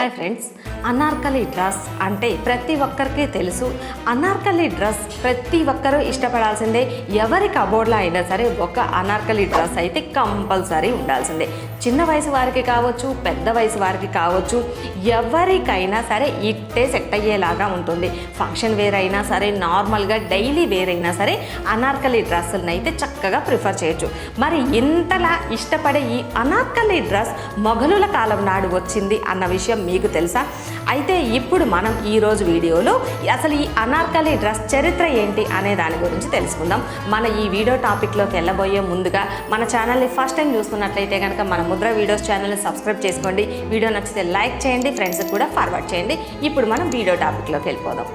Hi friends Anarkali dress అంటే ప్రతి ఒక్కరికి తెలుసు. అనార్కలి డ్రెస్ ప్రతి ఒక్కరూ ఇష్టపడాల్సిందే. ఎవరి కబోర్డ్లో అయినా సరే ఒక అనార్కలి డ్రెస్ అయితే కంపల్సరీ ఉండాల్సిందే. చిన్న వయసు వారికి కావచ్చు పెద్ద వయసు వారికి కావచ్చు ఎవరికైనా సరే ఇట్టే సెట్ అయ్యేలాగా ఉంటుంది. ఫంక్షన్ వేర్ అయినా సరే నార్మల్గా డైలీ వేర్ అయినా సరే అనార్కలి డ్రెస్సులను అయితే చక్కగా ప్రిఫర్ చేయొచ్చు. మరి ఇంతలా ఇష్టపడే ఈ అనార్కలి డ్రెస్ మొఘలుల కాలం నాడు వచ్చింది అన్న విషయం మీకు తెలుసా? అయితే ఇప్పుడు మనం ఈరోజు వీడియోలో అసలు ఈ అనార్కలి డ్రెస్ చరిత్ర ఏంటి అనే దాని గురించి తెలుసుకుందాం. మన ఈ వీడియో టాపిక్లోకి వెళ్ళబోయే ముందుగా మన ఛానల్ని ఫస్ట్ టైం చూస్తున్నట్లయితే కనుక మనం ముద్ర వీడియోస్ ఛానల్ని సబ్స్క్రైబ్ చేసుకోండి. వీడియో నచ్చితే లైక్ చేయండి. ఫ్రెండ్స్కి కూడా ఫార్వర్డ్ చేయండి. ఇప్పుడు మనం వీడియో టాపిక్లోకి వెళ్ళిపోదాం.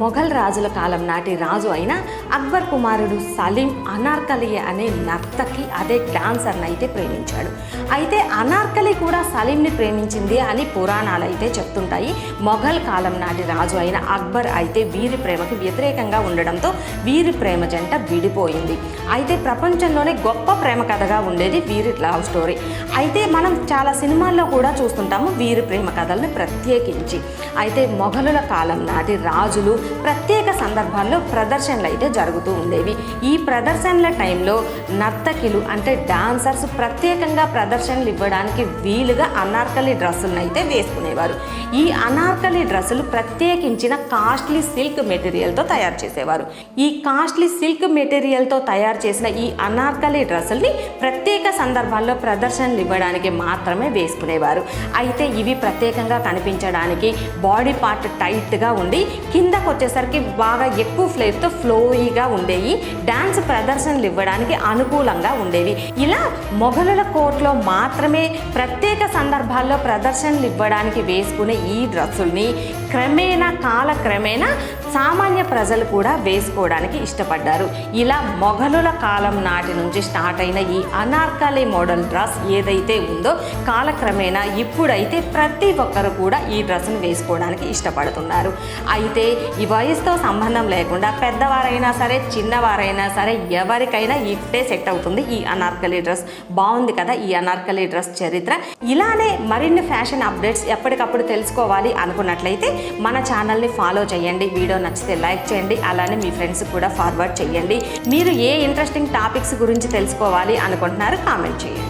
మొఘల్ రాజుల కాలం నాటి రాజు అయిన అక్బర్ కుమారుడు సలీం అనార్కలి అనే నర్తకి అదే డాన్సర్ని అయితే ప్రేమించాడు. అయితే అనార్కలి కూడా సలీంని ప్రేమించింది అని పురాణాలు అయితే చెప్తుంటాయి. మొఘల్ కాలం నాటి రాజు అయిన అక్బర్ అయితే వీరి ప్రేమకి వ్యతిరేకంగా ఉండడంతో వీరి ప్రేమ జంట విడిపోయింది. అయితే ప్రపంచంలోనే గొప్ప ప్రేమ కథగా ఉండేది వీరి లవ్ స్టోరీ. అయితే మనం చాలా సినిమాల్లో కూడా చూస్తుంటాము వీరి ప్రేమ కథల్ని ప్రత్యేకించి. అయితే మొఘలుల కాలం నాటి రాజులు ప్రత్యేక సందర్భాల్లో ప్రదర్శనలు అయితే జరుగుతూ ఉండేవి. ఈ ప్రదర్శనల టైంలో నర్తకిలు అంటే డాన్సర్స్ ప్రత్యేకంగా ప్రదర్శనలు ఇవ్వడానికి వీలుగా అనార్కలి డ్రెస్సులను అయితే వేసుకునేవారు. ఈ అనార్కలి డ్రెస్సులు ప్రత్యేకించిన కాస్ట్లీ సిల్క్ మెటీరియల్తో తయారు చేసేవారు. ఈ కాస్ట్లీ సిల్క్ మెటీరియల్తో తయారు చేసిన ఈ అనార్కలి డ్రెస్సుల్ని ప్రత్యేక సందర్భాల్లో ప్రదర్శనలు ఇవ్వడానికి మాత్రమే వేసుకునేవారు. అయితే ఇవి ప్రత్యేకంగా కనిపించడానికి బాడీ పార్ట్ టైట్గా ఉండి కిందకు వచ్చేసరికి బాగా ఎక్కువ ఫ్లేర్తో ఫ్లోయిగా ఉండేవి. డ్యాన్స్ ప్రదర్శనలు ఇవ్వడానికి అనుకూలంగా ఉండేవి. ఇలా మొఘలుల కోర్టులో మాత్రమే ప్రత్యేక సందర్భాల్లో ప్రదర్శనలు ఇవ్వడానికి వేసుకునే ఈ డ్రెస్సుల్ని క్రమేణా కాలక్రమేణా సామాన్య ప్రజలు కూడా వేసుకోవడానికి ఇష్టపడ్డారు. ఇలా మొఘలుల కాలం నాటి నుంచి స్టార్ట్ అయిన ఈ అనార్కలి మోడల్ డ్రెస్ ఏదైతే ఉందో కాలక్రమేణా ఇప్పుడైతే ప్రతి ఒక్కరు కూడా ఈ డ్రెస్ను వేసుకోవడానికి ఇష్టపడుతున్నారు. అయితే ఈ వయసుతో సంబంధం లేకుండా పెద్దవారైనా సరే చిన్నవారైనా సరే ఎవరికైనా ఇట్టే సెట్ అవుతుంది ఈ అనార్కలి డ్రెస్. బాగుంది కదా ఈ అనార్కలి డ్రెస్ చరిత్ర. ఇలానే మరిన్ని ఫ్యాషన్ అప్డేట్స్ ఎప్పటికప్పుడు తెలుసుకోవాలి అనుకున్నట్లయితే మన ఛానల్ని ఫాలో చేయండి వీడియో నచ్చితే లైక్ చేయండి అలానే మీ ఫ్రెండ్స్ కూడా ఫార్వర్డ్ చేయండి. మీరు ఏ ఇంట్రెస్టింగ్ టాపిక్స్ గురించి తెలుసుకోవాలి అనుకుంటున్నారు కామెంట్ చేయండి.